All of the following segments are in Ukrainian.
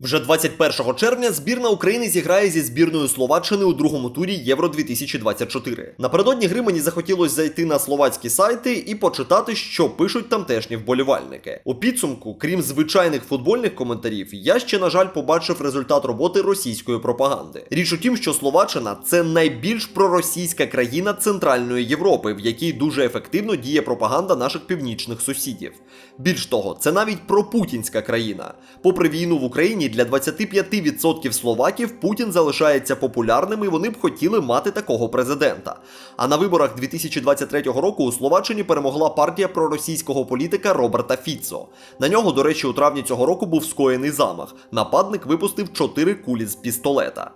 Вже 21 червня збірна України зіграє зі збірною Словаччини у другому турі Євро 2024. Напередодні гри мені захотілося зайти на словацькі сайти і почитати, що пишуть тамтешні вболівальники. У підсумку, крім звичайних футбольних коментарів, я ще, на жаль, побачив результат роботи російської пропаганди. Річ у тім, що Словаччина це найбільш проросійська країна Центральної Європи, в якій дуже ефективно діє пропаганда наших північних сусідів. Більш того, це навіть пропутінська країна. Попри війну в Україні, для 25% словаків Путін залишається популярним і вони б хотіли мати такого президента. А на виборах 2023 року у Словаччині перемогла партія проросійського політика Роберта Фіцо. На нього, до речі, у травні цього року був скоєний замах. Нападник випустив чотири кулі з пістолета.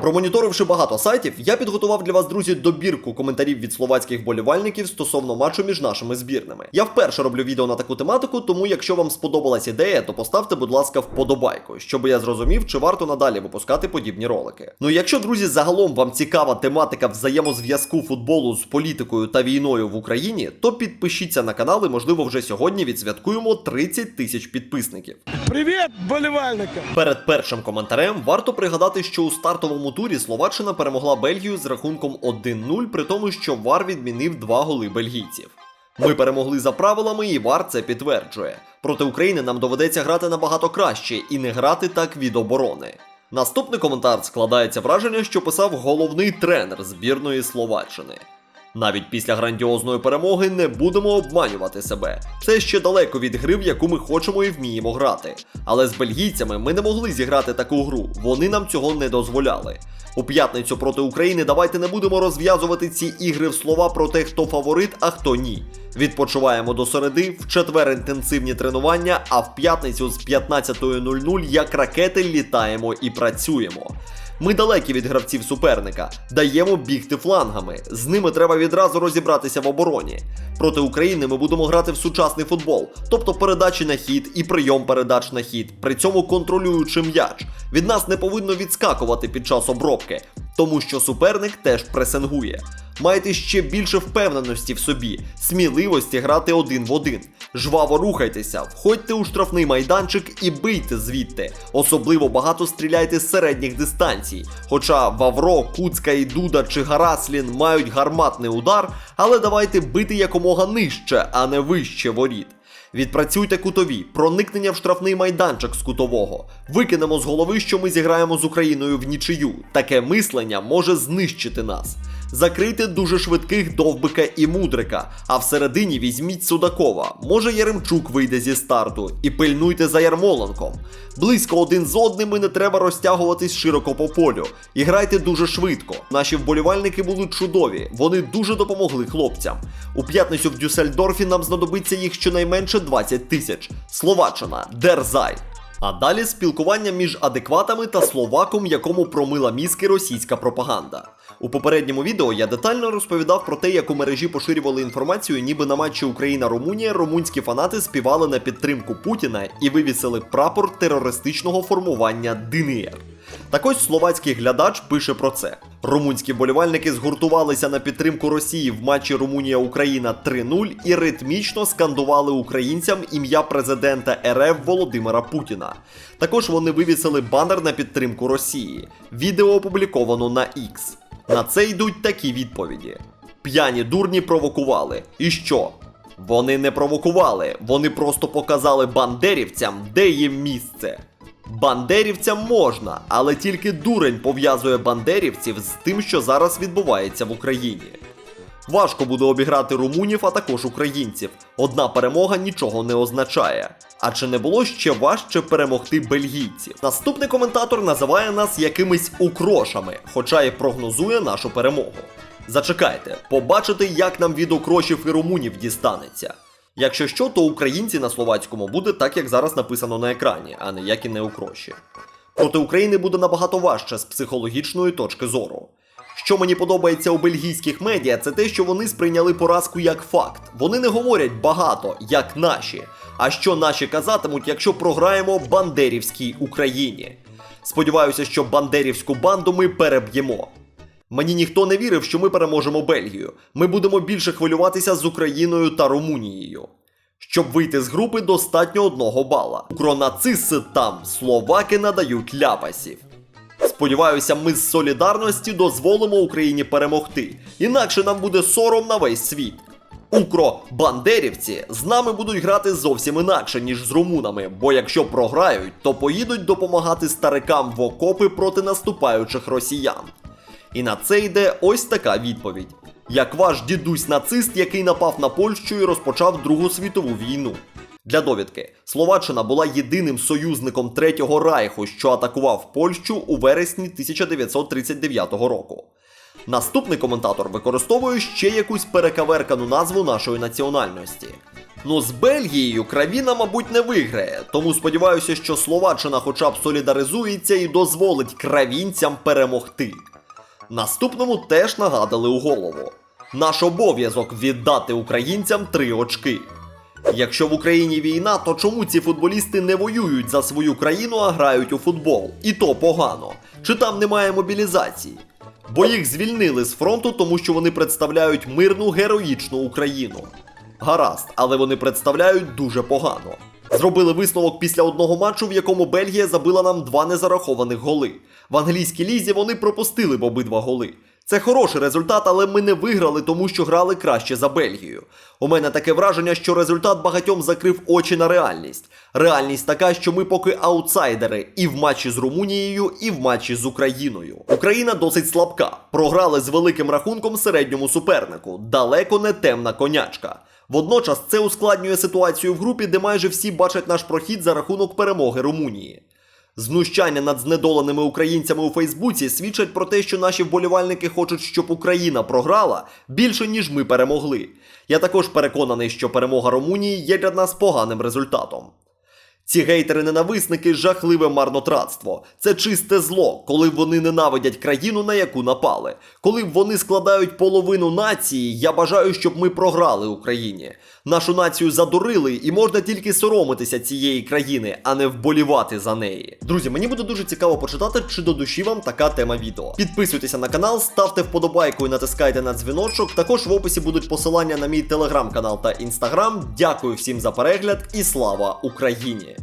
Промоніторивши багато сайтів, я підготував для вас, друзі, добірку коментарів від словацьких болівальників стосовно матчу між нашими збірними. Я вперше роблю відео на таку тематику, тому якщо вам сподобалась ідея, то поставте, будь ласка, вподобайку, щоб я зрозумів, чи варто надалі випускати подібні ролики. Ну якщо, друзі, загалом вам цікава тематика взаємозв'язку футболу з політикою та війною в Україні, то підпишіться на канал і, можливо, вже сьогодні відсвяткуємо 30 тисяч підписників. Привіт, болівальники! Перед першим коментарем варто пригадати, що у стартовому турі Словаччина перемогла Бельгію з рахунком 1-0, при тому, що Вар відмінив два голи бельгійців. Ми перемогли за правилами, і Вар це підтверджує. Проти України нам доведеться грати набагато краще і не грати так від оборони. Наступний коментар складається враження, що писав головний тренер збірної Словаччини. Навіть після грандіозної перемоги не будемо обманювати себе. Це ще далеко від гри, в яку ми хочемо і вміємо грати. Але з бельгійцями ми не могли зіграти таку гру, вони нам цього не дозволяли. У п'ятницю проти України давайте не будемо розв'язувати ці ігри в слова про те, хто фаворит, а хто ні. Відпочиваємо до середи, в четвер інтенсивні тренування, а в п'ятницю з 15.00 як ракети літаємо і працюємо. Ми далекі від гравців суперника, даємо бігти флангами. З ними треба відразу розібратися в обороні. Проти України ми будемо грати в сучасний футбол, тобто передачі на хід і прийом передач на хід, при цьому контролюючи м'яч. Від нас не повинно відскакувати під час обробки, тому що суперник теж пресингує. Маєте ще більше впевненості в собі, сміливості грати один в один. Жваво рухайтеся, входьте у штрафний майданчик і бийте звідти. Особливо багато стріляйте з середніх дистанцій. Хоча Вавро, Куцка і Дуда чи Гараслін мають гарматний удар, але давайте бити якомога нижче, а не вище воріт. Відпрацюйте кутові, проникнення в штрафний майданчик з кутового. Викинемо з голови, що ми зіграємо з Україною в нічию. Таке мислення може знищити нас. Закрийте дуже швидких довбика і мудрика, а всередині візьміть Судакова. Може Яремчук вийде зі старту і пильнуйте за Ярмоленком. Близько один з одним і не треба розтягуватись широко по полю. І грайте дуже швидко. Наші вболівальники були чудові, вони дуже допомогли хлопцям. У п'ятницю в Дюссельдорфі нам знадобиться їх щонайменше 20 тисяч. Словаччина, дерзай! А далі спілкування між адекватами та словаком, якому промила мізки російська пропаганда. У попередньому відео я детально розповідав про те, як у мережі поширювали інформацію, ніби на матчі Україна-Румунія румунські фанати співали на підтримку Путіна і вивісили прапор терористичного формування ДНР. Так ось словацький глядач пише про це. Румунські болівальники згуртувалися на підтримку Росії в матчі Румунія-Україна 3-0 і ритмічно скандували українцям ім'я президента РФ Володимира Путіна. Також вони вивісили банер на підтримку Росії. Відео опубліковано на X. На це йдуть такі відповіді: П'яні дурні провокували. І що? Вони не провокували, вони просто показали бандерівцям, де їм місце. Бандерівцям можна, але тільки дурень пов'язує бандерівців з тим, що зараз відбувається в Україні. Важко буде обіграти румунів, а також українців. Одна перемога нічого не означає. А чи не було ще важче перемогти бельгійців? Наступний коментатор називає нас якимись укрошами, хоча й прогнозує нашу перемогу. Зачекайте, побачите, як нам від укрошів і румунів дістанеться. Якщо що, то українці на словацькому буде так, як зараз написано на екрані, а не як і не укроші. Проти України буде набагато важче з психологічної точки зору. Що мені подобається у бельгійських медіа, це те, що вони сприйняли поразку як факт. Вони не говорять багато, як наші. А що наші казатимуть, якщо програємо бандерівській Україні? Сподіваюся, що бандерівську банду ми переб'ємо. Мені ніхто не вірив, що ми переможемо Бельгію. Ми будемо більше хвилюватися з Україною та Румунією. Щоб вийти з групи, достатньо одного бала. Укронацисти там, словаки надають ляпасів. Сподіваюся, ми з солідарності дозволимо Україні перемогти, інакше нам буде сором на весь світ. Укро-бандерівці з нами будуть грати зовсім інакше, ніж з румунами, бо якщо програють, то поїдуть допомагати старикам в окопи проти наступаючих росіян. І на це йде ось така відповідь: як ваш дідусь нацист, який напав на Польщу і розпочав Другу світову війну. Для довідки, Словаччина була єдиним союзником Третього Райху, що атакував Польщу у вересні 1939 року. Наступний коментатор використовує ще якусь перекаверкану назву нашої національності. Ну, з Бельгією Кравіна, мабуть, не виграє, тому сподіваюся, що Словаччина хоча б солідаризується і дозволить кравінцям перемогти. Наступному теж нагадали у голову: наш обов'язок віддати українцям три очки. Якщо в Україні війна, то чому ці футболісти не воюють за свою країну, а грають у футбол? І то погано. Чи там немає мобілізації? Бо їх звільнили з фронту, тому що вони представляють мирну героїчну Україну. Гаразд, але вони представляють дуже погано. Зробили висновок після одного матчу, в якому Бельгія забила нам два незарахованих голи. В англійській лізі вони пропустили б обидва голи. Це хороший результат, але ми не виграли, тому що грали краще за Бельгію. У мене таке враження, що результат багатьом закрив очі на реальність. Реальність така, що ми поки аутсайдери і в матчі з Румунією, і в матчі з Україною. Україна досить слабка. Програли з великим рахунком середньому супернику. Далеко не темна конячка. Водночас це ускладнює ситуацію в групі, де майже всі бачать наш прохід за рахунок перемоги Румунії. Знущання над знедоленими українцями у Фейсбуці свідчать про те, що наші вболівальники хочуть, щоб Україна програла більше, ніж ми перемогли. Я також переконаний, що перемога Румунії є для нас поганим результатом. Ці гейтери-ненависники жахливе марнотратство. Це чисте зло, коли вони ненавидять країну, на яку напали. Коли вони складають половину нації, я бажаю, щоб ми програли Україні. Нашу націю задурили, і можна тільки соромитися цієї країни, а не вболівати за неї. Друзі, мені буде дуже цікаво почитати, чи до душі вам така тема відео. Підписуйтеся на канал, ставте вподобайку і натискайте на дзвіночок. Також в описі будуть посилання на мій телеграм-канал та інстаграм. Дякую всім за перегляд і слава Україні!